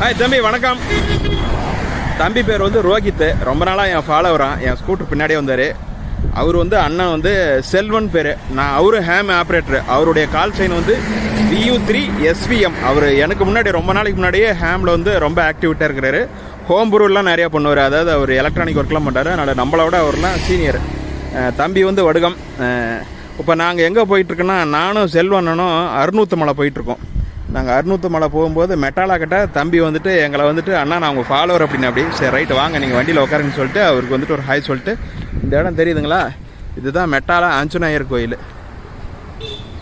Hi தம்பி வணக்கம். தம்பி பேர் வந்து ரோஹித்து. ரொம்ப நாளாக என் ஃபாலோவரான் என் ஸ்கூட்டர் பின்னாடியே வந்தார். அவர் வந்து அண்ணன் வந்து செல்வன் பேர். நான் அவரு ஹேம் ஆப்ரேட்டர் அவருடைய கால் சைன் வந்து வியூ த்ரீ எஸ்விஎம் அவர் எனக்கு முன்னாடி ரொம்ப நாளைக்கு முன்னாடியே ஹேமில் வந்து ரொம்ப ஆக்டிவிட்டாக இருக்கிறாரு. ஹோம் ப்ரூவ்லாம் நிறையா பண்ணுவார். அதாவது அவர் எலக்ட்ரானிக் ஒர்க்லாம் பண்ணுறாரு அதனால் நம்மளோட அவர்லாம் சீனியர் தம்பி வந்து வடுகம். இப்போ நாங்கள் எங்கே போயிட்டுருக்கோன்னா நானும் செல்வண்ணனும் அறுநூத்து மலை போயிட்டுருக்கோம் நாங்கள் அறுநூத்து மலை போகும்போது மெட்டாலா கிட்ட தம்பி வந்துட்டு எங்களை வந்துட்டு அண்ணா நான் உங்கள் ஃபாலோவர் அப்படின்னு அப்படி சரி ரைட்டு வாங்க நீங்கள் வண்டியில் உட்காருங்கன்னு சொல்லிட்டு அவருக்கு வந்துட்டு ஒரு ஹாய் சொல்லிட்டு இந்த இடம் தெரியுதுங்களா? இதுதான் மெட்டாலா ஆஞ்சநேயர் கோயில்.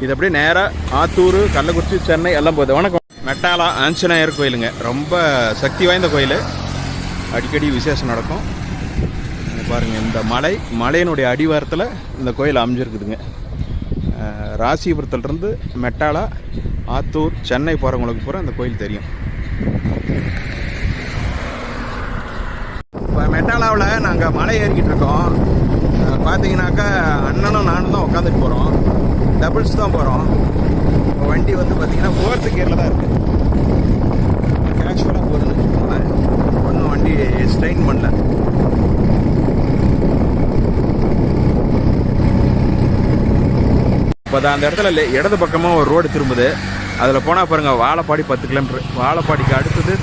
இது அப்படியே நேராக ஆத்தூர் கள்ளக்குறிச்சி சென்னை எல்லாம் போகுது. வணக்கம். மெட்டாலா ஆஞ்சநேயர் கோயிலுங்க. ரொம்ப சக்தி வாய்ந்த கோயில். அடிக்கடி விசேஷம் நடக்கும். பாருங்கள் இந்த மலை மலையினுடைய அடிவாரத்தில் இந்த கோயில் அமைஞ்சிருக்குதுங்க. ராசிபுரத்துலேருந்து மெட்டாலா ஆத்தூர் சென்னை போகிறவங்களுக்கு பூரா அந்த கோயில் தெரியும். இப்போ மெட்டாலாவில் நாங்கள் மலை ஏறிக்கிட்டு இருக்கோம். பார்த்தீங்கன்னாக்கா அண்ணனும் நானும் தான் உட்காந்துட்டு போகிறோம் டபுள்ஸ் தான் போகிறோம் வண்டி வந்து பார்த்தீங்கன்னா ஃபோர்த்து கியரில் தான் இருக்குது கேஷுவலாக போகுதுன்னு ஒன்றும் வண்டி ஸ்ட்ரெயின் பண்ணல. இப்போ அந்த இடத்துல இல்லை இடது பக்கமாக ஒரு ரோடு திரும்புது. அதில் போனால் பாருங்கள் வாழப்பாடி பத்து கிலோமீட்ரு வாழப்பாடிக்கு அடுத்தது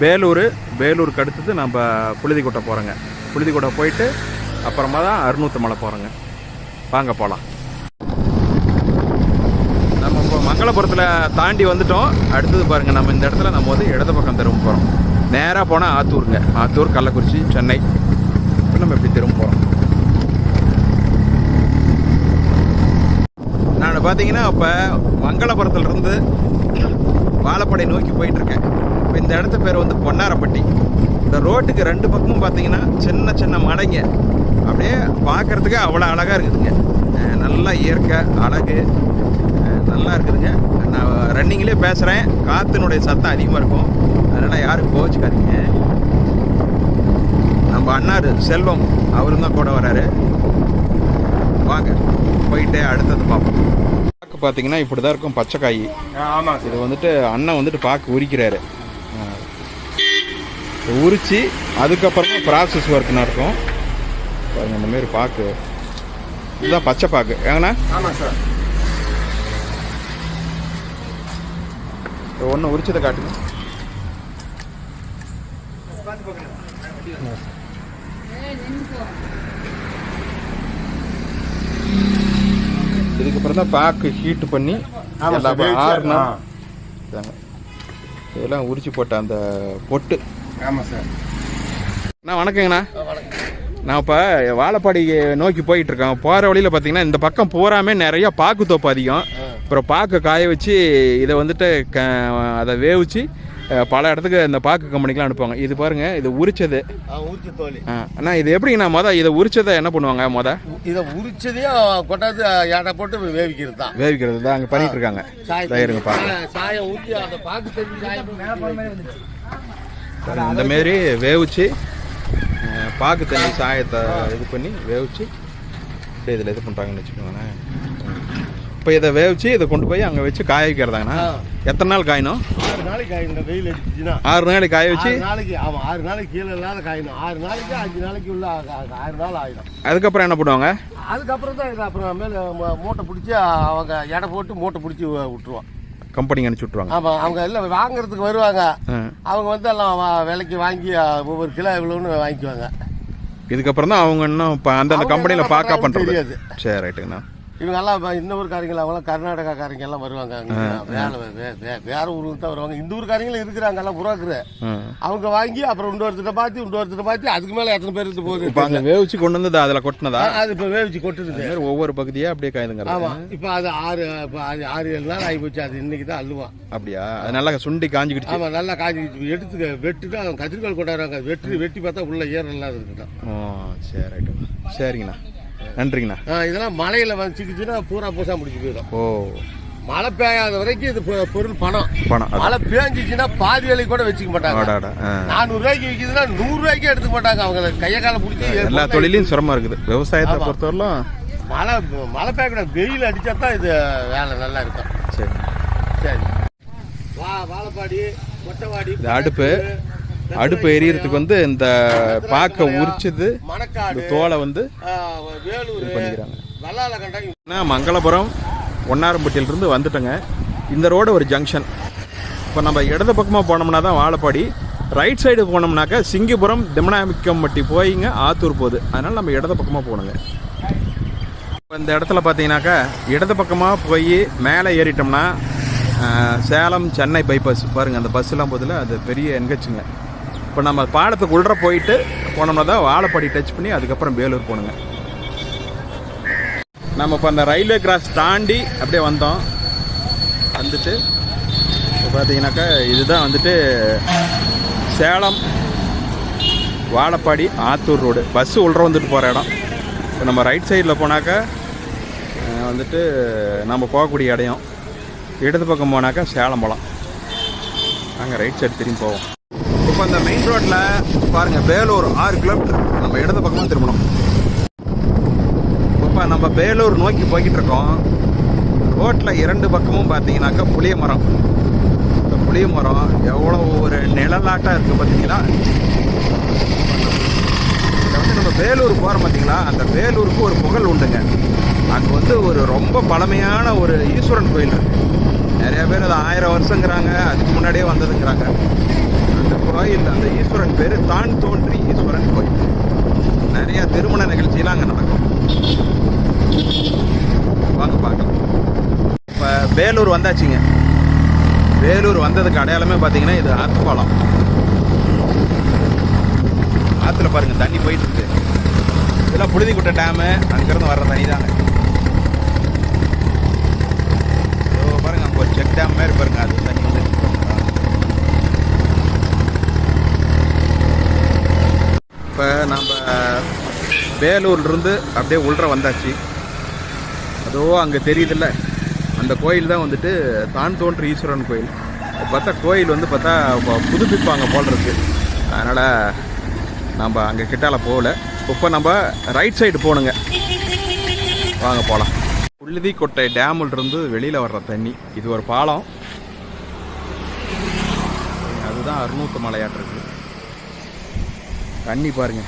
பேலூர் வேலூர். வேலூருக்கு அடுத்தது நம்ம புழுதிக்கோட்டை போகிறோங்க புழுதிக்கோட்டை போயிட்டு அப்புறமா தான் அறுநூத்து மலை போகிறோங்க வாங்க போகலாம் நம்ம இப்போ மங்களபுரத்தில் தாண்டி வந்துட்டோம். அடுத்தது பாருங்கள் நம்ம இந்த இடத்துல நம்ம வந்து இடது பக்கம் திரும்ப போகிறோம் நேராக போனால் ஆத்தூருங்க. ஆத்தூர் கள்ளக்குறிச்சி சென்னை. இப்போ நம்ம இப்படி திரும்ப போகிறோம் நான் பார்த்தீங்கன்னா இப்போ மங்களபுரத்துலேருந்து வாழப்படை நோக்கி போயிட்டுருக்கேன். இப்போ இந்த இடத்து பேர் வந்து பொன்னாரப்பட்டி. இந்த ரோட்டுக்கு ரெண்டு பக்கமும் பார்த்தீங்கன்னா சின்ன சின்ன மலைங்க. அப்படியே பார்க்குறதுக்கு அவ்வளோ அழகாக இருக்குதுங்க. நல்லா இயற்கை அழகு நல்லா இருக்குதுங்க. நான் ரன்னிங்லேயே பேசுகிறேன் காற்றினுடைய சத்தம் அதிகமாக இருக்கும். அதனால் யாரும் கோச்சிக்காதீங்க நம்ம அண்ணாரு செல்வம் அவரும் தான் கூட வராரு. வாங்க போயிட்டு அடுத்தது பார்ப்போம். பார்த்தீங்கன்னா இப்படி தான் இருக்கும் பச்சைக்காய். ஆமாம் இது வந்துட்டு அண்ணன் வந்துட்டு பாக்கு உரிக்கிறாரு. உரிச்சு அதுக்கப்புறமா ப்ராசஸ் ஒர்க் நடக்கும் பாருங்க இந்த மாதிரி பாக்கு. இதுதான் பச்சை பாக்கு. ஏங்கண்ணா? ஆமாம் சார். ஒன்று உரிச்சதை காட்டுங்க. இதுக்கப்புறம் தான் பாக்கு ஹீட் பண்ணி எல்லாம் ஆறுனா. இதெல்லாம் உரிச்சு போட்ட அந்த பொட்டு. ஆமாம் சார் அண்ணா வணக்கங்கண்ணா. நான் இப்போ வாழப்பாடி நோக்கி போயிட்டு இருக்கேன் போகிற வழியில் பார்த்தீங்கன்னா இந்த பக்கம் பூராமே நிறைய பாக்கு தோப்பு அதிகம். அப்புறம் பாக்கு காய வச்சு இதை வந்துட்டு க அதை வேவிச்சு பல இடத்துக்கு இந்த பாக்கு கம்பெனிக்கெலாம் அனுப்புவாங்க. இது பாருங்க இது உரிச்சது. தோலி அண்ணா இது எப்படிங்கண்ணா மொதல் இதை உரிச்சதை என்ன பண்ணுவாங்க மொதல் இதை உரிச்சதையும் கொண்டாந்து எடை போட்டு வேவிக்கிறது தான். வேவிக்கிறது தான் அங்கே பண்ணிட்டு இருக்காங்க. இருங்க பாருங்க. சாயம் ஊற்றி சாயம் பாருங்க, இந்த மாரி வேவிச்சு பாக்கு தண்ணி சாயத்தை இது பண்ணி வேவிச்சு இதில் இது பண்ணுறாங்கன்னு வச்சுக்கோங்களேன். இப்போ இதை வேவிச்சு இதை கொண்டு போய் அங்கே வச்சு காய வைக்கிறதாங்கண்ணா. எத்தனை நாள் காயணும்? ஆறு நாளைக்கு காயணும் வெயில் அடிச்சுச்சுன்னா. ஆறு நாளைக்கு காய வச்சு? நாளைக்கு ஆமாம் ஆறு நாளைக்கு கீழே இல்லாத காயணும். ஆறு நாளைக்கு அஞ்சு நாளைக்கு உள்ள ஆறு நாள் ஆயிடும். அதுக்கப்புறம் என்ன பண்ணுவாங்க? அதுக்கப்புறம் தான் இது அப்புறம் மேலே மூட்டை பிடிச்சி அவங்க எடை போட்டு மூட்டை பிடிச்சி விட்டுருவோம். கம்பெனிக்கு அனுப்பிச்சி விட்ருவாங்க ஆமாம் அவங்க எல்லாம் வாங்குறதுக்கு வருவாங்க. அவங்க வந்து எல்லாம் விலைக்கு வாங்கி ஒவ்வொரு கிலோ இவ்வளோன்னு வாங்கிக்குவாங்க. இதுக்கப்புறம் தான் அவங்க இன்னும் இப்போ அந்தந்த கம்பெனியில் பண்றாங்கன்னு பண்ணுறது. சரி ரைட்டுங்கண்ணா. இவங்க எல்லாம் இப்ப இந்த ஊருக்காரங்க அவங்களாம் கர்நாடகாக்காரங்க எல்லாம் வருவாங்க வேலை வேற ஊருக்கு தான் வருவாங்க. இந்த ஊருக்காரங்களும் இருக்கிறாங்க எல்லாம் ஆ. அவங்க வாங்கி அப்புறம் இன்னொருத்திட்ட பார்த்து இன்னொருத்திட்ட பார்த்து அதுக்கு மேல எத்தனை பேர் இருந்து போகுது? இப்போ அங்கே வேவிச்சு கொண்டு வந்து அதில் கொட்டினதா? அது இப்ப வேவிச்சு கொட்டுது. ஒவ்வொரு பகுதியாக அப்படியே காயுதுங்க ஆமா. இப்ப அது ஆறு இப்ப அது ஆறு ஏழு நாள் ஆகி போச்சு அது இன்னைக்கு தான் அள்ளுவான். அப்படியா? அது நல்லா சுண்டி காஞ்சிக்கிடுச்சு. ஆமா நல்லா காஞ்சி எடுத்து வெட்டுட்டு அவங்க கத்திரிக்கால் கொண்டாடுறாங்க. வெட்டி வெட்டி பார்த்தா உள்ள ஈரம் இல்லாத இருக்குதான். சரி ரைட்டுங்கண்ணா சரிங்கண்ணா. நன்றிங்கண்ணா. இதெல்லாம் மலையில வந்துச்சுன்னா பூரா பூசா முடிச்சு போயிடும். ஓ. மழை பெய்யாத வரைக்கும் இது பொருள் பணம். பணம் மழை பேஞ்சிச்சுன்னா பாதி வேலைக்கு கூட வச்சுக்க மாட்டாங்க. நானூறு ரூபாய்க்கு விற்கிதுன்னா நூறு ரூபாய்க்கு எடுத்துக்க மாட்டாங்க அவங்க. கையை காலை பிடிச்சி எல்லா தொழிலையும் சிரமம் இருக்குது. விவசாயத்தை ஆமா. பொறுத்தவரையிலும். மழை மழை பெய்யக்கூடாது வெயில் அடிச்சா தான் இது வேலை நல்லா இருக்கும். சரி. சரி. வா வாழைப்பாடி கொட்டவாடி இது அடுப்பு. அடுப்பு எரியறதுக்கு வந்து இந்த பாக்கை உரிச்சது தோலை வந்து வேலூர் பண்ணிக்கிறாங்க. மங்களபுரம் ஒன்னாரம்பட்டியிலிருந்து வந்துட்டேங்க. இந்த ரோடு ஒரு ஜங்ஷன் இப்போ நம்ம இடது பக்கமாக போனோம்னா தான் வாழப்பாடி. ரைட் சைடு போனோம்னாக்கா சிங்கிபுரம் திம்மனாமிக்கம்பட்டி போயிங்க ஆத்தூர் போகுது. அதனால் நம்ம இடது பக்கமாக போகணுங்க இப்போ இந்த இடத்துல பார்த்தீங்கன்னாக்கா இடது பக்கமாக போய் மேலே ஏறிட்டோம்னா சேலம் சென்னை பைபாஸ் பாருங்கள் அந்த பஸ்ஸெல்லாம் போதில் அது பெரிய என்கச்சுங்க. இப்போ நம்ம பாலத்துக்கு உள்ள போயிட்டு போனோம்னா தான் வாழப்பாடி டச் பண்ணி அதுக்கப்புறம் வேலூர் போகணுங்க நம்ம இப்போ அந்த ரயில்வே கிராஸ் தாண்டி அப்படியே வந்தோம். வந்துட்டு இப்போ பார்த்தீங்கன்னாக்கா இதுதான் வந்துட்டு சேலம் வாழப்பாடி ஆத்தூர் ரோடு பஸ்ஸு உள்ள வந்துட்டு போகிற இடம். இப்போ நம்ம ரைட் சைடில் போனாக்கா வந்துட்டு நம்ம போகக்கூடிய இடம் இடது பக்கம் போனாக்கா சேலம் போகலாம் நாங்கள் ரைட் சைடு திரும்பி போவோம். இப்போ அந்த மெயின் ரோட்டில் பாருங்கள் வேலூர் ஆறு கிலோமீட்டர் நம்ம இடது பக்கமாக திரும்பணும். இப்போ நம்ம வேலூர் நோக்கி போய்கிட்டு இருக்கோம். ரோட்டில் இரண்டு பக்கமும் பார்த்தீங்கன்னாக்கா புளிய மரம். இந்த புளிய மரம் எவ்வளோ ஒரு நிழலாட்டம் இருக்குது பார்த்தீங்களா வந்து நம்ம வேலூர் போகிறோம் பார்த்தீங்களா அந்த வேலூருக்கு ஒரு புகழ் உண்டுங்க. அங்கே வந்து ஒரு ரொம்ப பழமையான ஒரு ஈஸ்வரன் கோயில் இருக்குது நிறைய பேர் அது ஆயிரம் வருஷங்கிறாங்க அதுக்கு முன்னாடியே வந்ததுங்கிறாங்க. கோயில் அந்த ஈஸ்வரன் பேர் தான் தோன்றி ஈஸ்வரன் கோயில். நிறைய திருமண நிகழ்ச்சியெல்லாம் அங்கே நடக்கும். வாங்க பார்க்கலாம். இப்போ வேலூர் வந்தாச்சுங்க. வேலூர் வந்ததுக்கு அடையாளமே பார்த்தீங்கன்னா இது ஆற்றுப்பாலம் ஆற்றுல பாருங்க தண்ணி போயிட்டு இருக்கு இதெல்லாம் புழுதிக்குட்டை டேமு அங்கேருந்து வர்ற தண்ணி தாங்க. பாருங்க அங்கே ஒரு செக் டேம் மாதிரி பாருங்க அது தண்ணி வந்து இப்போ நம்ம வேலூர்லேருந்து அப்படியே உள்ற வந்தாச்சு. அதோ அங்கே தெரியுதுல்ல அந்த கோயில் தான் வந்துட்டு தான் தோன்று ஈஸ்வரன் கோயில். பார்த்தா கோயில் வந்து பார்த்தா இப்போ புதுப்பிப்பாங்க போல் இருக்கு அதனால் நம்ம அங்கே கிட்டால போகல. இப்போ நம்ம ரைட் சைடு போகணுங்க வாங்க போகலாம் புழுதிக்கொட்டை டேமில் வெளியில் வர்ற தண்ணி. இது ஒரு பாலம். அதுதான் அறுநூத்து மலையாட்டிருக்கு தண்ணி பாருங்க.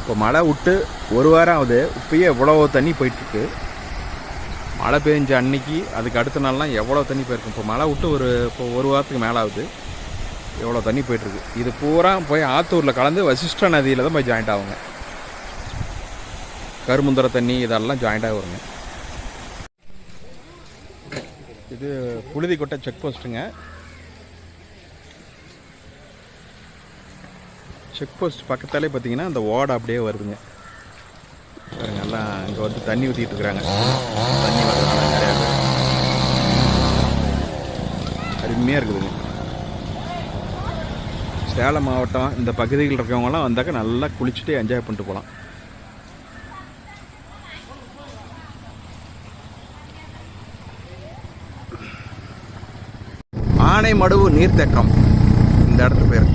இப்போ மழை விட்டு ஒரு வாரம் ஆகுது. இப்பயே எவ்வளோ தண்ணி போயிட்டுருக்கு. மழை பெஞ்ச அன்னைக்கு அதுக்கு அடுத்த நாள்லாம் எவ்வளோ தண்ணி போயிருக்கும் இப்போ மழை விட்டு ஒரு இப்போ ஒரு வாரத்துக்கு மேலே ஆகுது. எவ்வளோ தண்ணி போயிட்டுருக்கு. இது பூரா போய் ஆத்தூரில் கலந்து வசிஷ்ட நதியில் தான் போய் ஜாயிண்ட் ஆகுங்க. கருமுந்தர தண்ணி இதெல்லாம் ஜாயிண்ட் ஆகுங்க வருங்க. இது புழுதிக்கொட்டை செக் போஸ்ட்டுங்க செக் போஸ்ட் பக்கத்தாலே பார்த்தீங்கன்னா அந்த ஓடை அப்படியே வருதுங்க. பாருங்க எல்லாம் இங்கே வந்து தண்ணி ஊற்றிட்டு இருக்கிறாங்க. தண்ணி வர்றதுனால நிறையா பேர். அருமையாக இருக்குதுங்க. சேலம் மாவட்டம் இந்த பகுதியில் இருக்கவங்கலாம் வந்தாக்க நல்லா குளிச்சுட்டு என்ஜாய் பண்ணிட்டு போகலாம். ஆனைமடுவு நீர்த்தேக்கம். இந்த இடத்து பேர்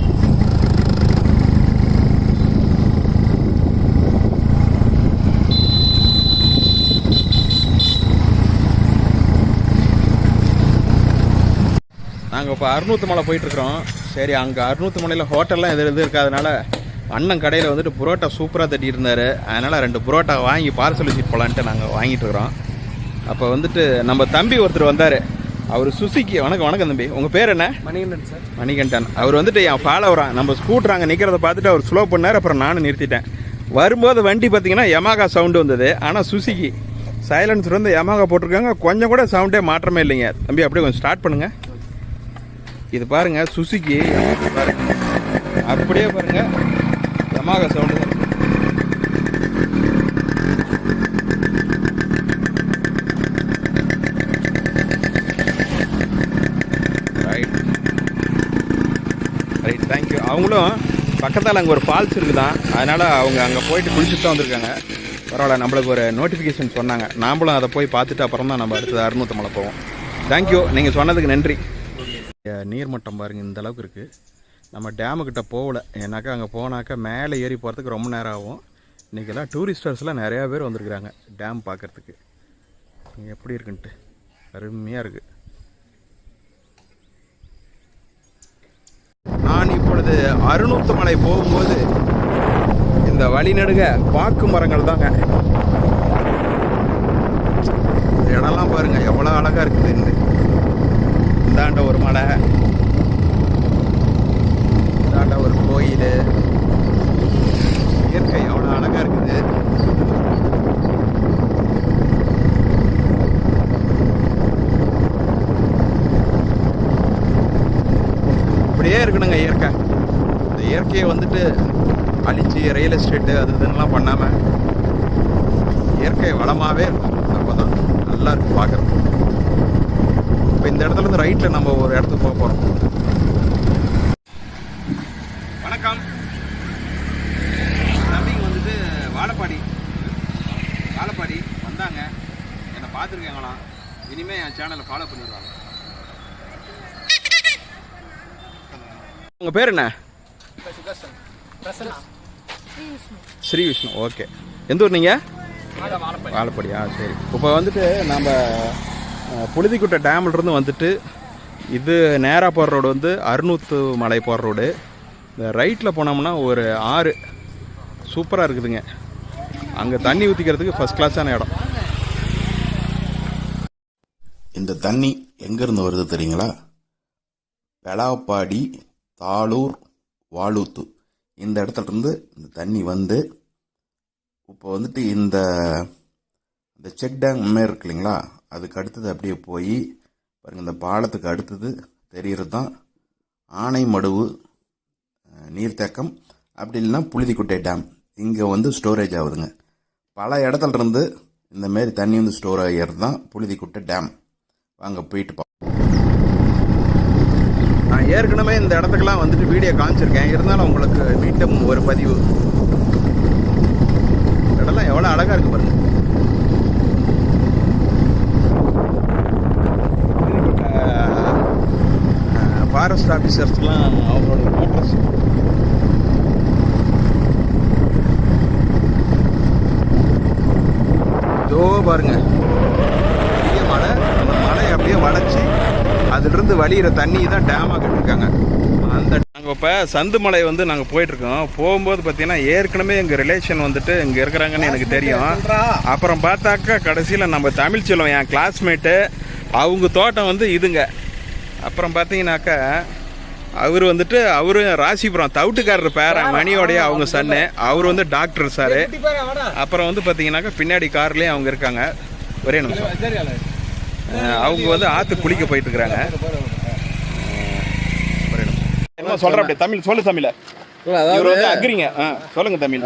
நாங்கள் இப்போ அறுநூத்து மலை போயிட்டுருக்குறோம். சரி அங்கே அறுநூத்து மலையில் ஹோட்டல்லாம் எது எது இருக்காதனால அண்ணன் கடையில் வந்துட்டு புரோட்டா சூப்பராக தட்டி இருந்தார் அதனால் ரெண்டு புரோட்டா வாங்கி பார்சல் வச்சுட்டு போகலான்ட்டு நாங்கள் வாங்கிட்டு இருக்கிறோம் அப்போ வந்துட்டு நம்ம தம்பி ஒருத்தர் வந்தார். அவர் சுசுக்கி வணக்கம் வணக்கம் தம்பி. உங்கள் பேர் என்ன? மணிகண்டன் சார். மணிகண்டன். அவர் வந்துட்டு என் ஃபாலோவரான் நம்ம ஸ்கூட்டர் அங்கே நிற்கிறத பார்த்துட்டு அவர் ஸ்லோ பண்ணார் அப்புறம் நானும் நிறுத்திட்டேன். வரும்போது வண்டி பார்த்தீங்கன்னா யமாகா சவுண்டு வந்தது. ஆனால் சுசுக்கி சைலன்சர் வந்து யமாகா போட்டிருக்காங்க. கொஞ்சம் கூட சவுண்டே மாற்றமே இல்லைங்க. தம்பி அப்படியே கொஞ்சம் ஸ்டார்ட் பண்ணுங்க. இது பாருங்க சுசுக்கி பாருங்கள் அப்படியே பாருங்க. ஜமாக சவுண்டு தான் ரைட் ரைட் தேங்க்யூ அவங்களும் பக்கத்தால் அங்கே ஒரு ஃபால்ஸ் இருக்குதான் அதனால் அவங்க அங்கே போயிட்டு குளிச்சுட்டு தான் வந்திருக்காங்க. பரவாயில்ல நம்மளுக்கு ஒரு நோட்டிஃபிகேஷன் சொன்னாங்க. நாமளும் அதை போய் பார்த்துட்டு அப்புறம் தான் நம்ம அடுத்தது அறுநூத்து போவோம். தேங்க்யூ நீங்கள் சொன்னதுக்கு நன்றி. நீர்மட்டம் பாருங்கள் இந்த அளவுக்கு இருக்குது நம்ம டேமுக்கிட்ட போகல. ஏன்னாக்கா அங்கே போனாக்கா மேலே ஏறி போகிறதுக்கு ரொம்ப நேரம் ஆகும். இன்றைக்கெல்லாம் டூரிஸ்டர்ஸ்லாம் நிறையா பேர் வந்திருக்கிறாங்க டேம் பார்க்குறதுக்கு எப்படி இருக்குன்ட்டு? அருமையாக இருக்குது நான் இப்பொழுது அறுநூத்து மலை போகும்போது இந்த வழிநடுக பாக்கு மரங்கள் தாங்க. இடம்லாம் பாருங்க எவ்வளோ அழகாக இருக்குது. இந்த இந்தாண்ட ஒரு மலை இந்தாண்ட ஒரு இயற்கை அவ்வளோ அழகாக இருக்குது. இப்படியே இருக்கணுங்க இயற்கை. இந்த இயற்கையை வந்துட்டு அழிச்சு ரியல் எஸ்டேட்டு அது இதுன்னெலாம் பண்ணாமல் இயற்கை வளமாகவே இருக்கும். அப்போ தான் நல்லா இருக்கும் பார்க்குறது இப்போ இந்த இடத்துல இருந்து ரைட்டில் நம்ம ஒரு இடத்துக்கு போக போகிறோம் வணக்கம் தம்பிங்க வந்துட்டு வாழப்பாடி வாழப்பாடி வந்தாங்க என்னை பார்த்துருக்காங்களாம் இனிமேல் என் சேனலை ஃபாலோ பண்ணிடுவாங்க. உங்கள் பேர் என்ன? ஸ்ரீ விஷ்ணு. ஓகே. எந்த ஊர் நீங்கள் வாழப்படியா சரி. இப்போ வந்துட்டு நம்ம புழுதிக்குட்டை டேம்ல இருந்து வந்துட்டு இது நேராக போகிற ரோடு வந்து அறுநூத்து மலை போகிற ரோடு. இந்த ரைட்டில் போனோம்னா ஒரு ஆறு. சூப்பராக இருக்குதுங்க. அங்கே தண்ணி ஊற்றிக்கிறதுக்கு ஃபஸ்ட் கிளாஸான இடம். இந்த தண்ணி எங்கேருந்து வருது தெரியுங்களா? பெலாப்பாடி தாளூர் வாலூத்து. இந்த இடத்துலருந்து இந்த தண்ணி வந்து இப்போ வந்துட்டு இந்த இந்த செக் டேம் மாரி இருக்கு இல்லைங்களா? அதுக்கு அடுத்தது அப்படியே போய் பாருங்கள் இந்த பாலத்துக்கு அடுத்தது தெரிகிறது தான் ஆனைமடுவு நீர்த்தேக்கம். அப்படி இல்லைன்னா புழுதிக்குட்டை டேம். இங்கே வந்து ஸ்டோரேஜ் ஆகுதுங்க. பல இடத்துலருந்து இந்தமாரி இந்த மாரி தண்ணி வந்து ஸ்டோர் ஆகிறது தான் புழுதிக்குட்டை டேம். வாங்க போயிட்டு பா நான் ஏற்கனவே இந்த இடத்துக்கெல்லாம் வந்துட்டு வீடியோ காமிச்சிருக்கேன். இருந்தாலும் உங்களுக்கு மீண்டும் ஒரு பதிவு. இந்த இடம்லாம் எவ்வளோ அழகாக இருக்கு பாருங்க. ஃபாரஸ்ட் ஆஃபீஸர்ஸ்லாம் அவங்களோட குவார்டர்ஸ் இதோ பாருங்க பெரிய மலை அந்த மலை அப்படியே வளைச்சி அதிலிருந்து வழியிற தண்ணி தான் டேமாக கட்டிருக்காங்க அந்த நாங்கள் இப்போ சந்துமலை வந்து நாங்கள் போயிட்டுருக்கோம். போகும்போது பார்த்தீங்கன்னா ஏற்கனவே எங்கள் ரிலேஷன் வந்துட்டு இங்கே இருக்கிறாங்கன்னு எனக்கு தெரியும். அப்புறம் பார்த்தாக்கா கடைசியில் நம்ம தமிழ் செல்வம் என் கிளாஸ்மேட்டு அவங்க தோட்டம் வந்து இதுங்க. அப்புறம் பார்த்தீங்கன்னாக்கா அவர் வந்துட்டு அவரு ராசிபுரம் தவிட்டுக்காரர் பேர மணியோடைய அவங்க சன்னு. அவர் வந்து டாக்டர் சார் அப்புறம் வந்து பார்த்தீங்கன்னாக்கா பின்னாடி கார்லேயும் அவங்க இருக்காங்க. ஒரே நிமிஷம். அவங்க வந்து ஆத்து குளிக்க போயிட்டு இருக்கிறாங்க என்ன சொல்ற அப்படி தமிழ் சொல்லு தமிழ. இவர் வந்து அக்ரிங்க. ஆ, சொல்லுங்க தமிழ்.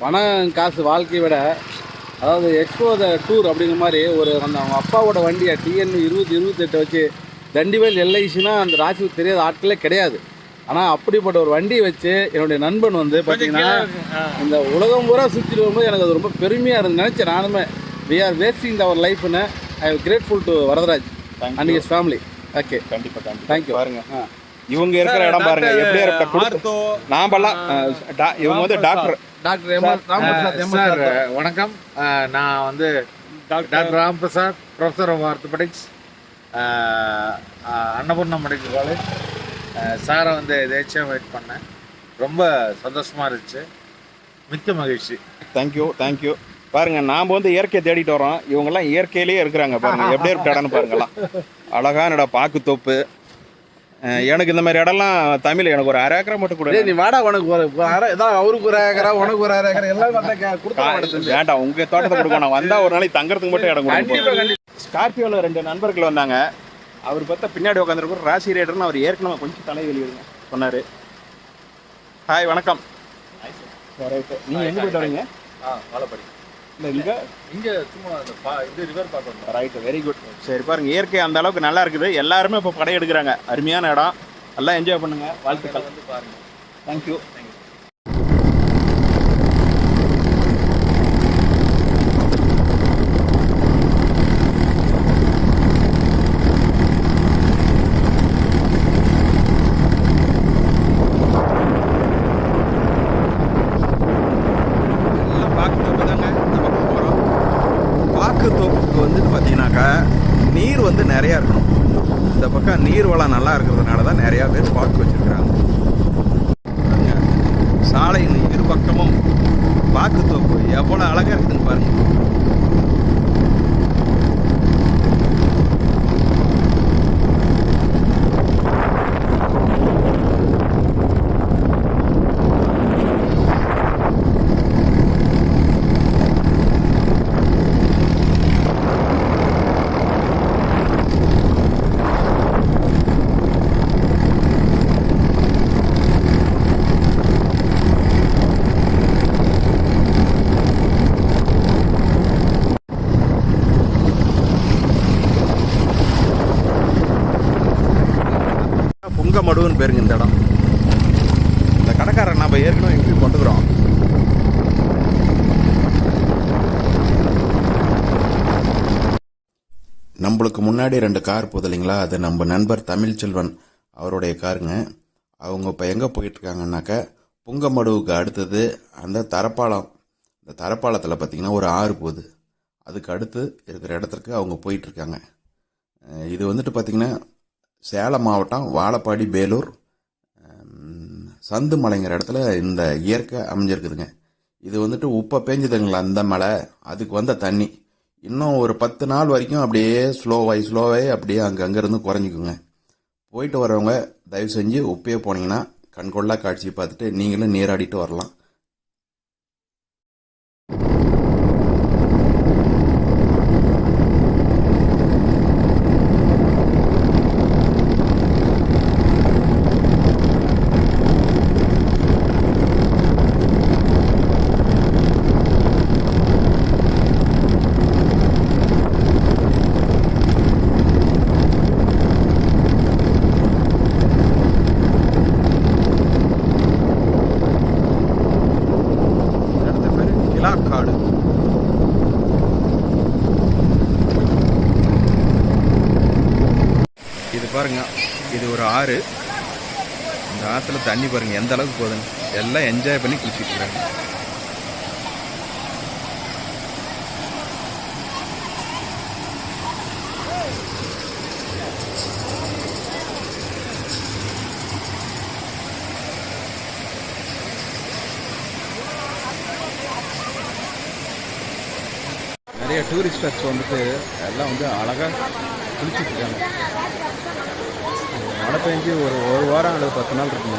பணம் காசு வாழ்க்கையை விட அதாவது எக்ஸ்போ த டூர் அப்படிங்கிற மாதிரி ஒரு அந்த அவங்க அப்பாவோட வண்டியை டிஎன் இருபது இருபத்தெட்டை வச்சு தண்டிவேல் எல்ஐசினா அந்த ராசிக்கு தெரியாத ஆட்களே கிடையாது. ஆனால் அப்படிப்பட்ட ஒரு வண்டியை வச்சு என்னுடைய நண்பன் வந்து பார்த்தீங்கன்னா இந்த உலகம் பூரா சுற்றிட்டு வரும்போது எனக்கு அது ரொம்ப பெருமையாக இருந்து நினச்சேன் நானுமே. வி ஆர் வேஸ்டிங் அவர் லைஃப்னு I grateful to Varadaraj and is family okay கண்டிப்பா கண்டிப்பா. தேங்க்யூ பாருங்க. இவங்க இருக்கிற இடம் பாருங்க. எப்படி இருக்க? நாமெல்லாம் இவங்க வந்து டாக்டர். டாக்டர் சார் வணக்கம். நான் வந்து doctor Ramprasad professor of orthopaedics Annapoorna medical college சாரை வந்து எதேச்சும் வெயிட் பண்ணேன். ரொம்ப சந்தோஷமா இருந்துச்சு. மிக்க மகிழ்ச்சி. தேங்க்யூ தேங்க்யூ பாருங்க நாம வந்து இயற்கையை தேடிட்டு வரோம் இவங்கெல்லாம் இயற்கையிலேயே இருக்கிறாங்க பாருங்க. எப்படி இடம்னு பாருங்கலாம். அழகான இடம் பாக்கு தோப்பு எனக்கு இந்த மாதிரி இடம்லாம் தமிழ் எனக்கு ஒரு அரை ஏக்கரை மட்டும் டேய், கூட நீ வாடா உனக்கு ஒரு இதான் அவருக்கு ஒரு ஏக்கரா உனக்கு ஒரு அரை ஏக்கரா எல்லாம் வேண்டாம் உங்க தோட்டத்தை கொடுக்க நான் வந்தா ஒரு நாளைக்கு தங்கறதுக்கு மட்டும் இடம் ஸ்கார்பியோவில் ரெண்டு நண்பர்கள் வந்தாங்க. அவர் பார்த்தா பின்னாடி உட்காந்துருக்கும் ராசி ரேடர்னு அவர் ஏற்கனவே கொஞ்சம் தலைவலி சொன்னார். ஹாய் வணக்கம். ரைட்டு நீங்கள் எங்கே போயிட்டு வரீங்க? வாழப்படி. இல்லை இங்கே? இங்கே சும்மா இந்த பா இது ரிவர் பார்க்கணும். ரைட்டு வெரி குட் சரி பாருங்க இயற்கை அந்த அளவுக்கு நல்லா இருக்குது. எல்லாருமே இப்போ படம் எடுக்கிறாங்க அருமையான இடம். எல்லாம் என்ஜாய் பண்ணுங்க. வாழ்த்துக்கள். வந்து பாருங்க தேங்க்யூ எல்லாம் பாக்குத்தோப்பு தாங்க இந்த பக்கம் போகிறோம் பாக்குத்தோப்புக்கு வந்துட்டு பார்த்தீங்கன்னாக்கா நீர் வந்து நிறையா இருக்கணும் இந்த பக்கம் நீர் வளம் நல்லா இருக்கிறதுனால தான் நிறையா பேர் பார்க்க வச்சிருக்கிறாங்க. சாலையின் இரு பக்கமும் பாக்குத்தோப்பு எவ்வளோ அழகாக இருக்குதுன்னு பாருங்க. பேருங்க இந்த இடம். இந்த கடைக்காரன் நம்ம ஏற்கனவே எப்படி கொண்டுக்கிறோம் நம்மளுக்கு முன்னாடி ரெண்டு கார் போகுது இல்லைங்களா? அது நம்ம நண்பர் தமிழ்ச்செல்வன் அவருடைய காருங்க. அவங்க இப்போ எங்கே போயிட்டுருக்காங்கன்னாக்க புங்கமடுவுக்கு அடுத்தது அந்த தரப்பாலம் இந்த தரப்பாலத்தில் பார்த்தீங்கன்னா ஒரு ஆறு போகுது. அதுக்கு அடுத்து இருக்கிற இடத்துக்கு அவங்க போயிட்டுருக்காங்க. இது வந்துட்டு பார்த்திங்கன்னா சேலம் மாவட்டம் வாழப்பாடி பேலூர் சந்து மலைங்கிற இடத்துல இந்த இயற்கை அமைஞ்சிருக்குதுங்க. இது வந்துட்டு உப்பை பேஞ்சுதுங்களா அந்த மலை. அதுக்கு வந்த தண்ணி. இன்னும் ஒரு பத்து நாள் வரைக்கும் அப்படியே ஸ்லோவாகி ஸ்லோவாகி அப்படியே அங்கே அங்கேருந்து குறைஞ்சிக்குங்க. போயிட்டு வரவங்க தயவு செஞ்சு உப்பையே போனீங்கன்னா கண்கொள்ளா காட்சி பார்த்துட்டு நீங்களும் நீராடிட்டு வரலாம் இந்த இடத்து பேர் கிலாக்காடு இது பாருங்க இது ஒரு ஆறு. இந்த ஆற்றுல தண்ணி பாருங்க எந்த அளவுக்கு போகுதுன்னு. எல்லாம் என்ஜாய் பண்ணி குளிச்சுட்டு இருக்காங்க. நிறைய டூரிஸ்டர்ஸ் வந்துட்டு எல்லாம் வந்து அழகாக குளிச்சுட்டு இருக்காங்க. மழை பெஞ்சு ஒரு ஒரு வாரம் அல்லது பத்து நாள் இருக்குங்க.